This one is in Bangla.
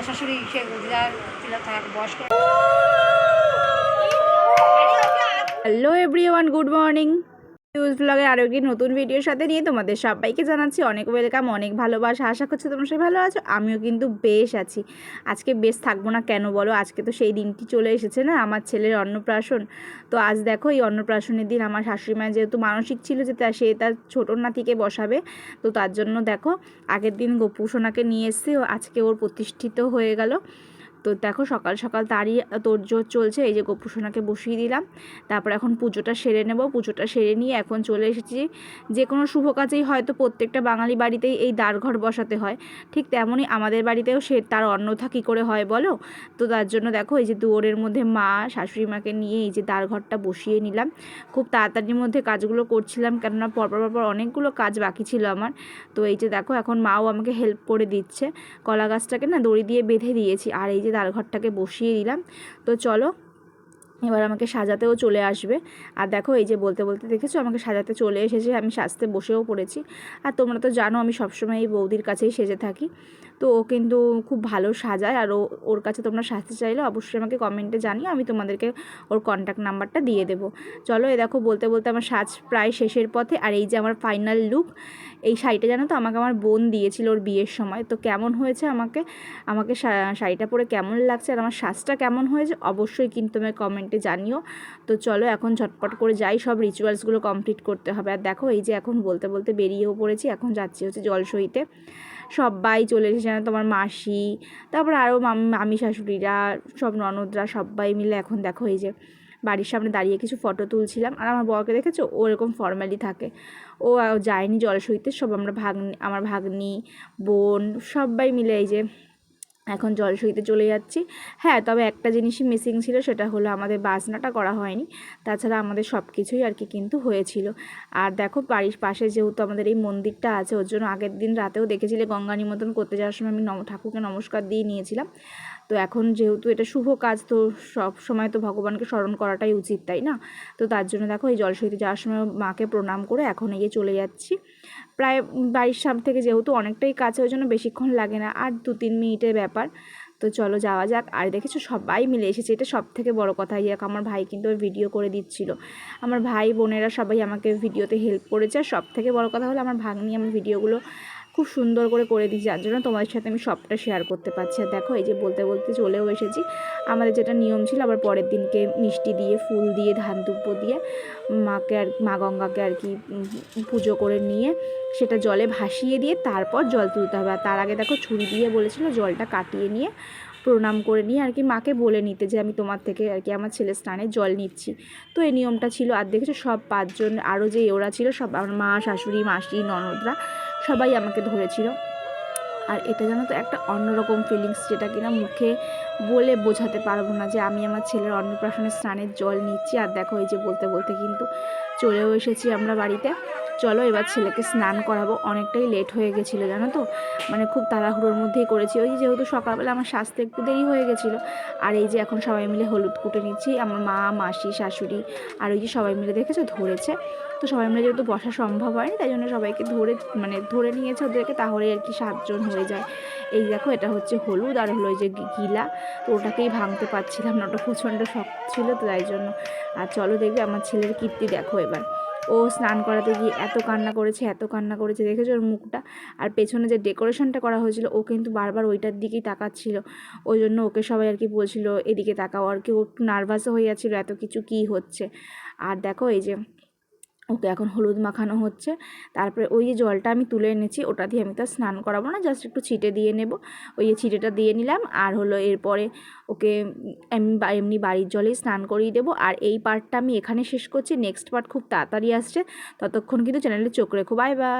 দিদা শাশুড়ি সে ছিল থাক বয়স্ক। Hello everyone good morning news ব্লগের আরও একটি নতুন ভিডিওর সাথে নিয়ে তোমাদের সবাইকে জানাচ্ছি অনেক ওয়েলকাম অনেক ভালোবাসা। আশা করছি তোমরা সবাই ভালো আছো, আমিও কিন্তু বেশ আছি। আজকে বেশ থাকব না কেন বলো? আজকে তো সেই দিনটি চলে এসেছে না, আমার ছেলের অন্নপ্রাশন। তো আজ দেখো এই অন্নপ্রাশনের দিন আমার শাশুড়ি মা যেহেতু মানসিক ছিল যে তা সে তার ছোটোর নাতিকে বসাবে, তো তার জন্য দেখো আগের দিন গোপু সোনাকে নিয়ে এসছে আজকে ওর প্রতিষ্ঠিত হয়ে গেল। তো দেখো সকাল সকাল তারই তোড়জোড় চলছে, এই যে গোপুসোনাকে বসিয়ে দিলাম। তারপর এখন পুজোটা সেরে নেব। পুজোটা সেরে নিয়ে এখন চলে এসেছি। যে কোনো শুভ কাজেই হয়তো প্রত্যেকটা বাঙালি বাড়িতেই এই দ্বারঘর বসাতে হয়। ঠিক তেমনই আমাদের বাড়িতেও সে তার অন্যথা কী করে হয় বলো? তো তার জন্য দেখো এই যে দুয়ারের মধ্যে মা শাশুড়ি মাকে নিয়ে এই যে দ্বারঘরটা বসিয়ে নিলাম। খুব তাড়াতাড়ির মধ্যে কাজগুলো করছিলাম, কেননা পরপর পরপর অনেকগুলো কাজ বাকি ছিল আমার। তো এই যে দেখো এখন মাও আমাকে হেল্প করে দিচ্ছে। কলা গাছটাকে না দড়ি দিয়ে বেঁধে দিয়েছি। আর এই যে দ্বারঘরটাকে বসিয়ে দিলাম। তো চলো, এবার আমাকে সাজাতেও চলে আসবে। আর দেখো, এই যে বলতে বলতে দেখেছ, আমাকে সাজাতে চলে এসেছে। আমি সাজতে বসেও পড়েছি। আর তোমরা তো জানো, আমি সবসময় এই বৌদির কাছেই সেজে থাকি। তো ও কিন্তু খুব ভালো সাজায় আর ও, ওর কাছে তোমরা সাজতে চাইলে অবশ্যই আমাকে কমেন্টে জানিও, আমি তোমাদেরকে ওর কন্ট্যাক্ট নাম্বারটা দিয়ে দেবো। চলো এ দেখো বলতে বলতে আমার সাজ প্রায় শেষের পথে, আর এই যে আমার ফাইনাল লুক এই শাড়িটা জানো তো আমাকে আমার বোন দিয়েছিল ওর বিয়ের সময়, তো কেমন হয়েছে আমাকে আমাকে শাড়িটা পরে কেমন লাগছে আর আমার সাজটা কেমন হয়েছে অবশ্যই কিন্তু আমি কমেন্টে জানিও। তো চলো এখন ঝটপট করে যাই, সব রিচুয়ালসগুলো কমপ্লিট করতে হবে। আর দেখো এই যে এখন বলতে বলতে বেরিয়েও পড়েছি, এখন যাচ্ছি হচ্ছে জলসইতে। সবাই চলে এসেছে তোমার মাসি, তারপর আরও মামি শাশুড়িরা, সব ননদরা সবাই মিলে এখন দেখো এই যে বাড়ির সামনে দাঁড়িয়ে কিছু ফটো তুলছিলাম। আর আমার বউকে দেখেছ? ও এরকম ফর্মালি থাকে। ও যায়নি জলসইতে সব আমরা ভাগ্নি, আমার ভাগ্নি, বোন সবাই মিলে এই যে এখন জল সইতে চলে যাচ্ছি। হ্যাঁ তবে একটা জিনিসই মিসিং ছিল, সেটা হলো আমাদের বাজনাটা করা হয়নি। তাছাড়া আমাদের সব কিছুই আর কি কিন্তু হয়েছিল। আর দেখো, বাড়ির পাশে যেহেতু আমাদের এই মন্দিরটা আছে, ওর জন্য আগের দিন রাতেও দেখেছিলে গঙ্গা নিমন্ত্রণ করতে যাওয়ার সময় আমি নম ঠাকুরকে নমস্কার দিয়ে নিয়েছিলাম। তো এখন যেহেতু এটা শুভ কাজ, তো সব সময় তো ভগবানকে স্মরণ করাটাই উচিত, তাই না? তো তার জন্য দেখো এই জলসইতে যাওয়ার সময় মাকে প্রণাম করে এখন এগিয়ে চলে যাচ্ছি। প্রায় বাড়ির সামনে থেকে যেহেতু অনেকটাই কাছে, ওই জন্য বেশিক্ষণ লাগে না। আর দু তিন মিনিটের ব্যাপার। তো চলো যাওয়া যাক। আর দেখেছ, সবাই মিলে এসেছে। এটা সব থেকে বড় কথা। যাক আমার ভাই কিন্তু ভিডিও করে দিচ্ছিল। আমার ভাই, বোনেরা সবাই আমাকে ভিডিওতে হেল্প করেছে। আর সব থেকে বড় কথা হলো, আমার ভাগ্নি আমার ভিডিওগুলো খুব সুন্দর করে করে দিয়েছি। যার জন্য তোমাদের সাথে আমি সবটা শেয়ার করতে পারছি। আর দেখো, এই যে বলতে বলতে চলেও এসেছি। আমাদের যেটা নিয়ম ছিল, আবার পরের দিনকে মিষ্টি দিয়ে, ফুল দিয়ে, ধান দুব্ব দিয়ে, মাকে আর, মা গঙ্গাকে আর কি পুজো করে নিয়ে সেটা জলে ভাসিয়ে দিয়ে তারপর জল তুলতে হবে। আর তার আগে দেখো, ছুরি দিয়ে বলেছিল জলটা কাটিয়ে নিয়ে প্রণাম করে নিয়ে আর কি মাকে বলে নিতে যে, আমি তোমার থেকে আর কি আমার ছেলের স্নানে জল নিচ্ছি। তো এই নিয়মটা ছিল। আর দেখেছ, সব পাঁচজন আরও যে ওরা ছিল, সব আমার মা, শাশুড়ি, মাসি, ননদরা সবাই আমাকে ধরেছিল। আর এটা জানো তো একটা অন্যরকম ফিলিংস যেটা কিনা মুখে বলে বোঝাতে পারব না যে আমি আমার ছেলের অন্নপ্রাশনের স্নানের জল নিচ্ছি আর দেখো এই যে বলতে বলতে কিন্তু চলেও এসেছি আমরা বাড়িতে। চলো এবার ছেলেকে স্নান করাবো। অনেকটাই লেট হয়ে গেছিল, জানো তো? মানে খুব তাড়াহুড়োর মধ্যেই করেছি। ওই যেহেতু সকালবেলা আমার স্বাস্থ্য একটু দেরি হয়ে গেছিল, আর এই যে এখন সবাই মিলে হলুদ কুটে নিচ্ছি। আমার মা, মাসি, শাশুড়ি আর ওই যে সবাই মিলে দেখেছ? ধরেছে। তো সবাই মিলে যেহেতু বসা সম্ভব হয়নি, তাই জন্য সবাইকে ধরে মানে ধরে নিয়েছে ওদেরকে, তাহলে আর কি সাতজন হয়ে যায়। এই দেখো, এটা হচ্ছে হলুদ আর হলো এই যে গিলা। তো ওটাকেই ভাঙতে পারছিলাম না, ওটা প্রচণ্ড শক্ত ছিল তো তাই জন্য। আর চলো দেখবে আমার ছেলের কীর্তি, দেখো এবার। ও স্নান করাতে গিয়ে এত কান্না করেছে, এত কান্না করেছে, দেখেছ ওর মুখটা? আর পেছনে যে ডেকোরেশনটা করা হয়েছিল, ও কিন্তু বারবার ওইটার দিকেই তাকাচ্ছিল। ওই জন্য ওকে সবাই আর কি বলছিল, এদিকে তাকাও। আর কি ও একটু নার্ভাসও হয়ে যাচ্ছিল, এত কিছু কী হচ্ছে? আর দেখো এই যে ওকে এখন হলুদ মাখানো হচ্ছে। তারপরে ওই যে জলটা আমি তুলে এনেছি, ওটা দিয়ে আমি তো আর স্নান করাবো না, জাস্ট একটু ছিটে দিয়ে নেব। ওই যে ছিটেটা দিয়ে নিলাম, আর হলো এরপরে ওকে এমনি বাড়ির জলেই স্নান করিয়ে দেবো। আর এই পার্টটা আমি এখানে শেষ করছি নেক্সট পার্ট খুব তাড়াতাড়ি আসছে। ততক্ষণ কিন্তু চ্যানেলে চোখ রেখো। Bye bye